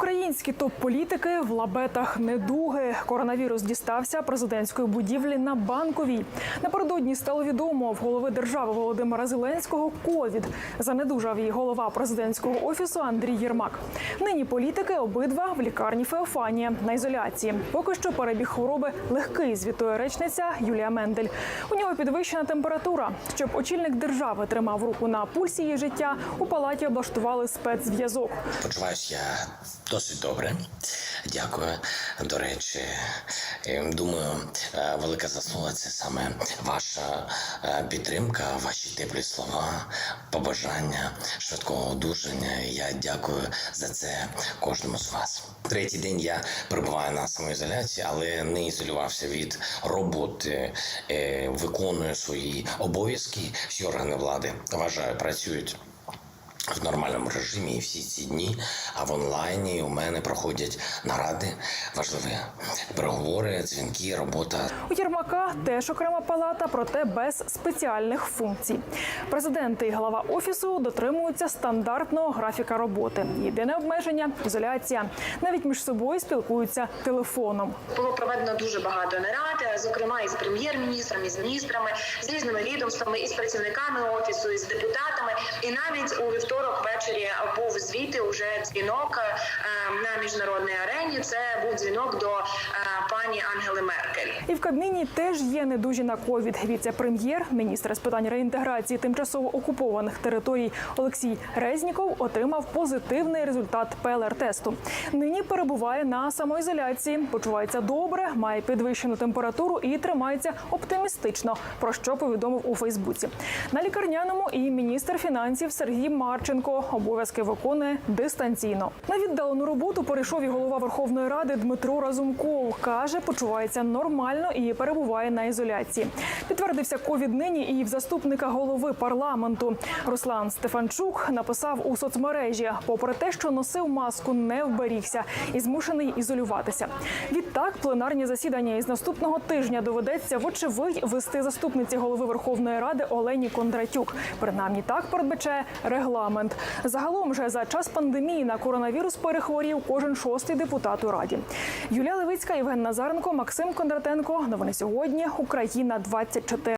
Українські топ-політики в лабетах недуги. Коронавірус дістався президентської будівлі на банковій. Напередодні стало відомо в голови держави Володимира Зеленського ковід. Занедужав її голова президентського офісу Андрій Єрмак. Нині політики обидва в лікарні Феофанія на ізоляції. Поки що перебіг хвороби легкий, звітує речниця Юлія Мендель. У нього підвищена температура. Щоб очільник держави тримав руку на пульсі її життя, у палаті облаштували спецзв'язок. Почуваюсь я досить добре. Дякую. До речі, думаю, е, велика заслуга це саме ваша е, підтримка, ваші теплі слова, побажання швидкого одужання. Я дякую за це кожному з вас. Третій день я перебуваю на самоізоляції, але не ізолювався від роботи, е, виконую свої обов'язки. Всі органи влади вважаю, працюють в нормальному режимі і всі ці дні. А в онлайні у мене проходять наради, важливі переговори, дзвінки, робота. У Єрмака теж окрема палата, проте без спеціальних функцій. Президент і глава офісу дотримуються стандартного графіка роботи. Єдине обмеження ізоляція. Навіть між собою спілкуються телефоном. Було проведено дуже багато нарад, зокрема із прем'єр-міністром, із міністрами, з різними відомствами, із працівниками офісу, із депутатами. І навіть у вівторок ввечері був звідти уже дзвінок е, на міжнародній арені. Це був дзвінок до е, пані Ангели Меркель. І в Кабміні теж є недужі на ковід. Віце-прем'єр, міністр з питань реінтеграції тимчасово окупованих територій Олексій Резніков отримав позитивний результат ПЛР-тесту. Нині перебуває на самоізоляції, почувається добре, має підвищену температуру і тримається оптимістично. Про що повідомив у Фейсбуці. На лікарняному і міністр фінансів Сергій Марченко обов'язки виконує дистанційно. На віддалену роботу перейшов і голова Верховної Ради Дмитро Разумков. каже, почувається нормально і перебуває на ізоляції. Підтвердився ковід нині і в заступника голови парламенту. Руслан Стефанчук написав у соцмережі, попри те, що носив маску, не вберігся і змушений ізолюватися. Відтак, пленарні засідання із наступного тижня доведеться вочевидь вести заступниці голови Верховної Ради Олені Кондратюк. Принаймні так передбачає регламент. Загалом же за час пандемії на коронавірус перехворів кожен шостий депутат у раді. Юлія Левицька, Євген Назаренко, Максим Кондратенко. Новини сьогодні. Україна 24.